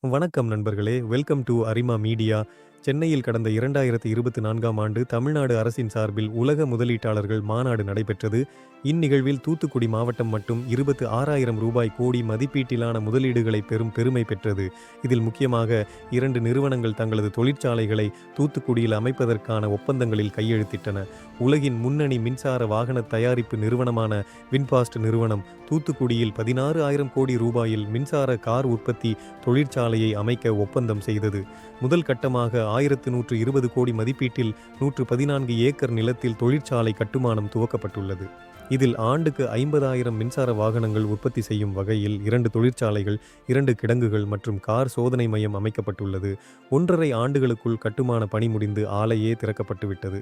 வணக்கம் நண்பர்களே. Welcome to Arima media. சென்னையில் கடந்த இரண்டாயிரத்தி இருபத்தி நான்காம் ஆண்டு தமிழ்நாடு அரசின் சார்பில் உலக முதலீட்டாளர்கள் மாநாடு நடைபெற்றது. இந்நிகழ்வில் தூத்துக்குடி மாவட்டம் மட்டும் இருபத்து ஆறாயிரம் ரூபாய் கோடி மதிப்பீட்டிலான முதலீடுகளை பெறும் பெருமை பெற்றது. இதில் முக்கியமாக இரண்டு நிறுவனங்கள் தங்களது தொழிற்சாலைகளை தூத்துக்குடியில் அமைப்பதற்கான ஒப்பந்தங்களில் கையெழுத்திட்டன. உலகின் முன்னணி மின்சார வாகன தயாரிப்பு நிறுவனமான வின்பாஸ்ட் நிறுவனம் தூத்துக்குடியில் பதினாறு ஆயிரம் கோடி ரூபாயில் மின்சார கார் உற்பத்தி தொழிற்சாலையை அமைக்க ஒப்பந்தம் செய்தது. முதல் கட்டமாக ஆயிரத்து நூற்று இருபது கோடி மதிப்பீட்டில் நூற்று பதினான்கு ஏக்கர் நிலத்தில் தொழிற்சாலை கட்டுமானம் துவக்கப்பட்டுள்ளது. இதில் ஆண்டுக்கு ஐம்பதாயிரம் மின்சார வாகனங்கள் உற்பத்தி செய்யும் வகையில் இரண்டு தொழிற்சாலைகள் இரண்டு கிடங்குகள் மற்றும் கார் சோதனை மையம் அமைக்கப்பட்டுள்ளது. ஒன்றரை ஆண்டுகளுக்குள் கட்டுமான பணி முடிந்து ஆலையே திறக்கப்பட்டுவிட்டது.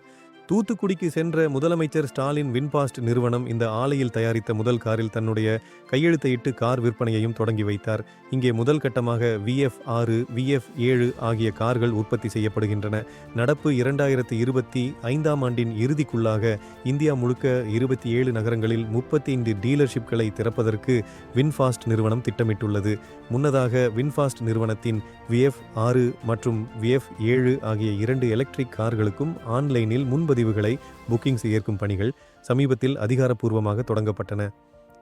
தூத்துக்குடிக்கு சென்ற முதலமைச்சர் ஸ்டாலின் வின்பாஸ்ட் நிறுவனம் இந்த ஆலையில் தயாரித்த முதல் காரில் தன்னுடைய கையெழுத்தையிட்டு கார் விற்பனையையும் தொடங்கி வைத்தார். இங்கே முதல் கட்டமாக விஎஃப் ஆறு விஎஃப் ஏழு ஆகிய கார்கள் உற்பத்தி செய்யப்படுகின்றன. நடப்பு இரண்டாயிரத்தி இருபத்தி ஐந்தாம் ஆண்டின் இறுதிக்குள்ளாக இந்தியா முழுக்க இருபத்தி ஏழு நகரங்களில் முப்பத்தி ஐந்து டீலர்ஷிப்களை திறப்பதற்கு வின்ஃபாஸ்ட் நிறுவனம் திட்டமிட்டுள்ளது. முன்னதாக வின்ஃபாஸ்ட் நிறுவனத்தின் விஎஃப் ஆறு மற்றும் விஎஃப் ஏழு ஆகிய இரண்டு எலக்ட்ரிக் கார்களுக்கும் ஆன்லைனில் முன்பதிவுகளை புக்கிங் ஏற்கும் பணிகள் சமீபத்தில் அதிகாரப்பூர்வமாக தொடங்கப்பட்டன.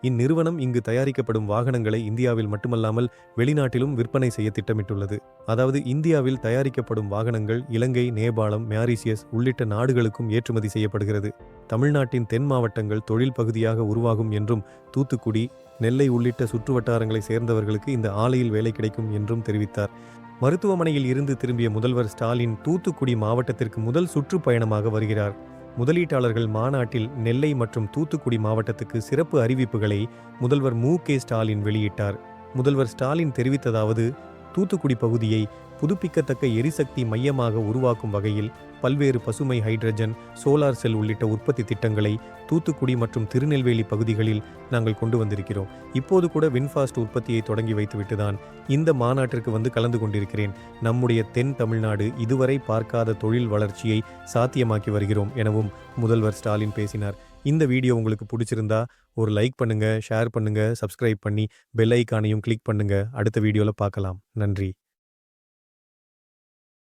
இந்நிறுவனம் இங்கு தயாரிக்கப்படும் வாகனங்களை இந்தியாவில் மட்டுமல்லாமல் வெளிநாட்டிலும் விற்பனை செய்ய திட்டமிட்டுள்ளது. அதாவது இந்தியாவில் தயாரிக்கப்படும் வாகனங்கள் இலங்கை நேபாளம் மேரிசியஸ் உள்ளிட்ட நாடுகளுக்கும் ஏற்றுமதி செய்யப்படுகிறது. தமிழ்நாட்டின் தென் மாவட்டங்கள் தொழில் பகுதியாக உருவாகும் என்றும் தூத்துக்குடி நெல்லை உள்ளிட்ட சுற்றுவட்டாரங்களை சேர்ந்தவர்களுக்கு இந்த ஆலையில் வேலை கிடைக்கும் என்றும் தெரிவித்தார். மருத்துவமனையில் இருந்து திரும்பிய முதல்வர் ஸ்டாலின் தூத்துக்குடி மாவட்டத்திற்கு முதல் சுற்றுப்பயணமாக வருகிறார். முதலீட்டாளர்கள் மாநாட்டில் நெல்லை மற்றும் தூத்துக்குடி மாவட்டத்துக்கு சிறப்பு அறிவிப்புகளை முதல்வர் மு. கே. ஸ்டாலின் வெளியிட்டார். முதல்வர் ஸ்டாலின் தெரிவித்ததாவது தூத்துக்குடி பகுதியை புதுப்பிக்கத்தக்க எரிசக்தி மையமாக உருவாக்கும் வகையில் பல்வேறு பசுமை ஹைட்ரஜன் சோலார் செல் உள்ளிட்ட உற்பத்தி திட்டங்களை தூத்துக்குடி மற்றும் திருநெல்வேலி பகுதிகளில் நாங்கள் கொண்டு வந்திருக்கிறோம். இப்போது கூட வின்ஃபாஸ்ட் உற்பத்தியை தொடங்கி வைத்துவிட்டுதான் இந்த மாநாட்டிற்கு வந்து கலந்து கொண்டிருக்கிறேன். நம்முடைய தென் தமிழ்நாடு இதுவரை பார்க்காத தொழில் வளர்ச்சியை சாத்தியமாக்கி வருகிறோம் எனவும் முதல்வர் ஸ்டாலின் பேசினார். இந்த வீடியோ உங்களுக்கு பிடிச்சிருந்தா ஒரு லைக் பண்ணுங்கள் ஷேர் பண்ணுங்கள் சப்ஸ்கிரைப் பண்ணி பெல் ஐக்கானையும் கிளிக் பண்ணுங்கள் அடுத்த வீடியோவில் பார்க்கலாம். நன்றி.